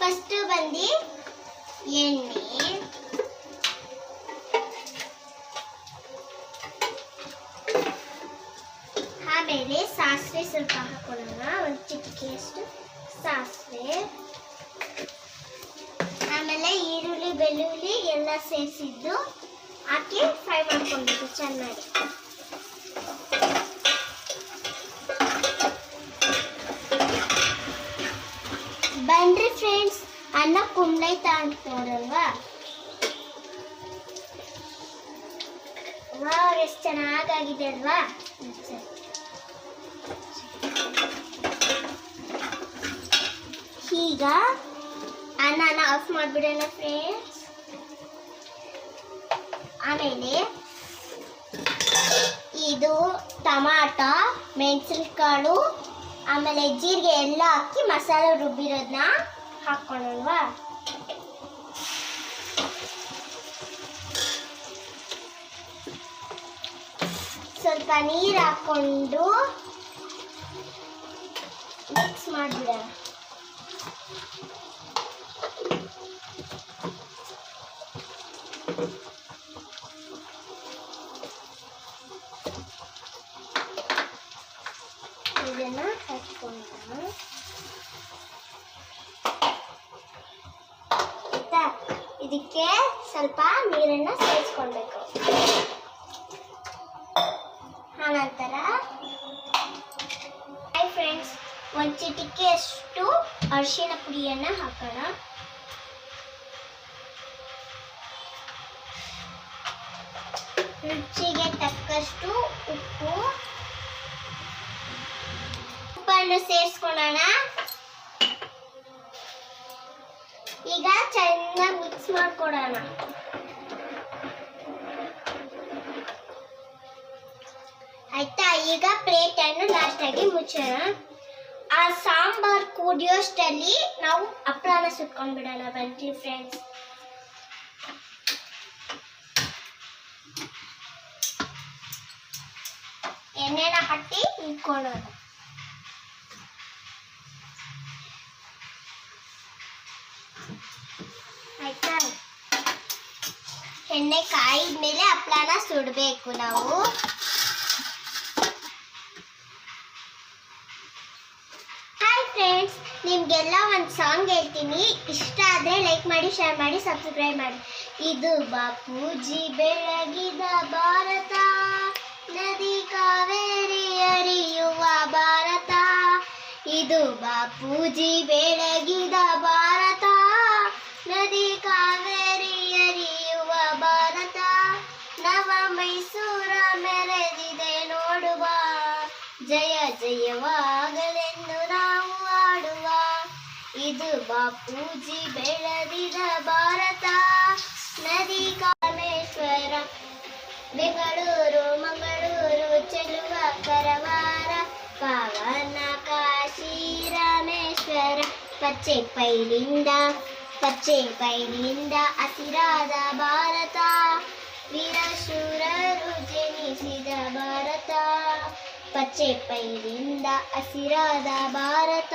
First ಬಂದು ಎಣ್ಣೆ. ಆಮೇಲೆ ಸಾಸಿವೆ ಸ್ವಲ್ಪ ಹಾಕೊಳ್ಳೋಣ. ಒಂದು ಚಿಟಿಕೆಯಷ್ಟು ಸಾಸಿವೆ. ಆಮೇಲೆ ಈರುಳ್ಳಿ, ಬೆಳ್ಳುಳ್ಳಿ ಎಲ್ಲ ಸೇರಿಸಿದ್ದು ಹಾಕಿ ಫ್ರೈ ಮಾಡ್ಕೊಬೇಕು ಚೆನ್ನಾಗಿ ಬನ್ರಿ ಫ್ರೆಂಡ್ಸ್ ಅನ್ನ ಕುಂಬ್ಳೈತ ಅಂತ ನೋಡಲ್ವಾ ಎಷ್ಟು ಚೆನ್ನಾಗಾಗಿದೆ ಅಲ್ವಾ. ಈಗ ಅನ್ನ ಆಫ್ ಮಾಡಿಬಿಡೋಣ ಫ್ರೆಂಡ್ಸ್ ಆಮೇಲೆ ಇದು ಟಮಾಟ, ಮೆಣಸಿನಕಾಳು, ಆಮೇಲೆ ಜೀರಿಗೆ ಎಲ್ಲ ಹಾಕಿ ಮಸಾಲೆ ರುಬ್ಬಿರೋದನ್ನ ಹಾಕ್ಕೊಳ್ಳೋಣವಾ ಸ್ವಲ್ಪ ನೀರು ಹಾಕ್ಕೊಂಡು ಮಿಕ್ಸ್ ಮಾಡಿಬಿಡೋಣ ಇದನ್ನ ಹಚ್ಕೊಳ್ಳೋಣ ಆಯ್ತಾ ಇದಕ್ಕೆ ಸ್ವಲ್ಪ ನೀರನ್ನ ಸೇರಿಸ್ಕೊಳ್ಬೇಕು. ಆನಂತರ ಹಾಯ್ ಫ್ರೆಂಡ್ಸ್ ಒಂದು ಚಿಟಿಕೆಯಷ್ಟು ಅರಿಶಿನ ಪುಡಿಯನ್ನು ಹಾಕೋಣ. ರುಚಿಗೆ ತಕ್ಕಷ್ಟು ಉಪ್ಪು. ಉಪ್ಪನ್ನು ಸೇರಿಸ್ಕೊಳ್ಳೋಣ. ಈಗ ಚೆನ್ನಾಗಿ ಮಿಕ್ಸ್ ಮಾಡ್ಕೊಡೋಣ. ಆಯ್ತಾ? ಈಗ ಪ್ಲೇಟ್ ಅನ್ನು ಲಾಸ್ಟ್ ಆಗಿ ಮುಚ್ಚೋಣ. ಆ ಸಾಂಬಾರ್ ಕುಡಿಯೋಷ್ಟಲ್ಲಿ ನಾವು ಹಪ್ಪಳನ ಸುಟ್ಕೊಂಡ್ಬಿಡೋಣ ಬನ್ನಿ ಫ್ರೆಂಡ್ಸ್ ಎಣ್ಣೆನ ಹಟ್ಟಿ ಇಟ್ಕೊಳ್ಳೋಣ. ಎಣ್ಣೆ ಕಾಯಿದ ಮೇಲೆ ಹಪ್ಪಳನ ಸುಡಬೇಕು ನಾವು. ಹಾಯ್ ಫ್ರೆಂಡ್ಸ್ ನಿಮಗೆಲ್ಲ ಒಂದು ಸಾಂಗ್ ಹೇಳ್ತೀನಿ. ಇಷ್ಟ ಆದರೆ ಲೈಕ್ ಮಾಡಿ ಶೇರ್ ಮಾಡಿ ಸಬ್ಸ್ಕ್ರೈಬ್ ಮಾಡಿ. ಇದು ಬಾಪೂಜಿ ಬೆಳಗಿದ ಭಾರತ, ನದಿ ಕಾವೇರಿ ಹರಿಯುವ ಭಾರತ. ಇದು ಬಾಪೂಜಿ ಬೆಳಗಿದ ಭಾರತ. ಜಯ ಜಯವಾಗಲೆಂದು ನಾವು ಆಡುವ. ಇದು ಬಾಪೂಜಿ ಬೆಳೆದಿದ ಭಾರತ. ನದಿ ಕಾಮೇಶ್ವರ, ಬೆಂಗಳೂರು, ಮಂಗಳೂರು ಚೆಲುವ ಕರವಾರ ಪವನ ಕಾಶಿ ರಾಮೇಶ್ವರ, ಪಚ್ಚೆ ಪೈರಿಂದ ಪಚ್ಚೆ ಪೈಲಿಂದ ಹಸಿರಾದ ಭಾರತ. ವೀರಶೂರರು ಜನಿಸಿದ ಭಾರತ. ಪಚ್ಚೆ ಪೈರಿಂದ ಹಸಿರಾದ ಭಾರತ.